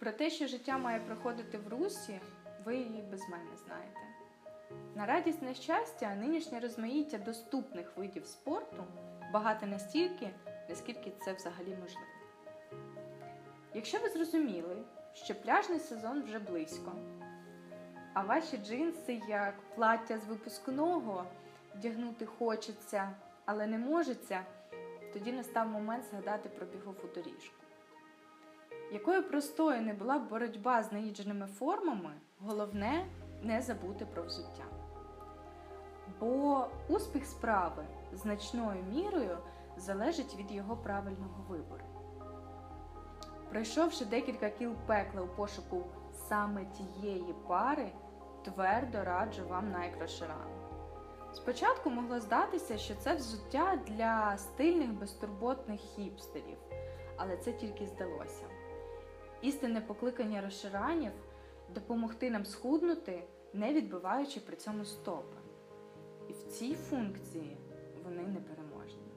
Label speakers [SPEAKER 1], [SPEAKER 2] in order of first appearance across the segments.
[SPEAKER 1] Про те, що життя має проходити в русі, ви і без мене знаєте. На радість на щастя, нинішнє розмаїття доступних видів спорту багато настільки, наскільки це взагалі можливо. Якщо ви зрозуміли, що пляжний сезон вже близько, а ваші джинси, як плаття з випускного, вдягнути хочеться, але не можеться, тоді настав момент згадати про бігову доріжку. Якою простою не була б боротьба з наїдженими формами, головне не забути про взуття. Бо успіх справи значною мірою залежить від його правильного вибору. Пройшовши декілька кіл пекла у пошуку саме тієї пари, твердо раджу вам найкрошеран. Спочатку могло здатися, що це взуття для стильних безтурботних хіпстерів, але це тільки здалося. Істинне покликання розширанів допомогти нам схуднути, не відбиваючи при цьому стопи. І в цій функції вони непереможні.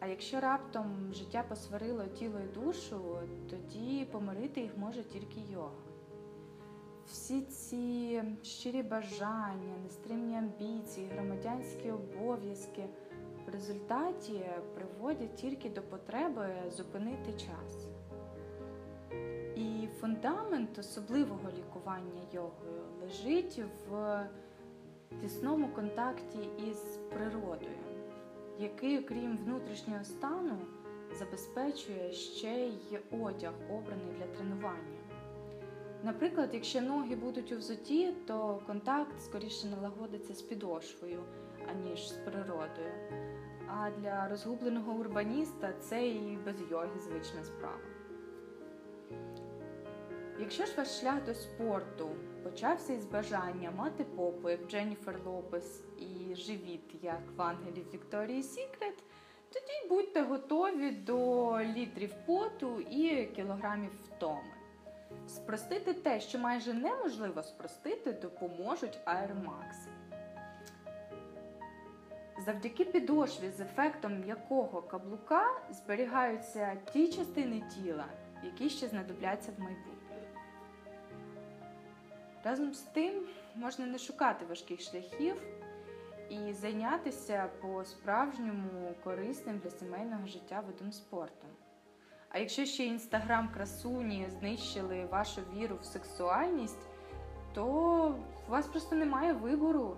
[SPEAKER 1] А якщо раптом життя посварило тіло і душу, тоді помирити їх може тільки йога. Всі ці щирі бажання, нестримні амбіції, громадянські обов'язки в результаті приводять тільки до потреби зупинити час. І фундамент особливого лікування йогою лежить в тісному контакті із природою, який, окрім внутрішнього стану, забезпечує ще й одяг, обраний для тренування. Наприклад, якщо ноги будуть у взуті, то контакт скоріше налагодиться з підошвою, аніж з природою. А для розгубленого урбаніста це і без йоги звична справа. Якщо ж ваш шлях до спорту почався із бажання мати попу, як Дженніфер Лопес, і живіт, як в ангелів Вікторії Сікрет, тоді будьте готові до літрів поту і кілограмів втоми. Спростити те, що майже неможливо спростити, допоможуть Air Max. Завдяки підошві з ефектом м'якого каблука зберігаються ті частини тіла, які ще знадобляться в майбутньому. Разом з тим можна не шукати важких шляхів і зайнятися по-справжньому корисним для сімейного життя видом спорту. А якщо ще інстаграм красуні знищили вашу віру в сексуальність, то у вас просто немає вибору.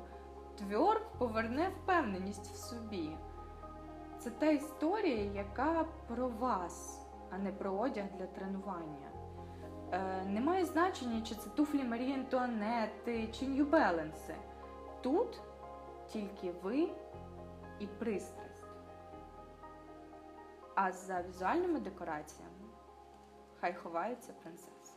[SPEAKER 1] Тверк поверне впевненість в собі. Це та історія, яка про вас, а не про одяг для тренування. Е, Немає значення, чи це туфлі Марії Антуанетти, чи Нью Беленси. Тут тільки ви і пристрасть. А за візуальними декораціями хай ховається принцеса.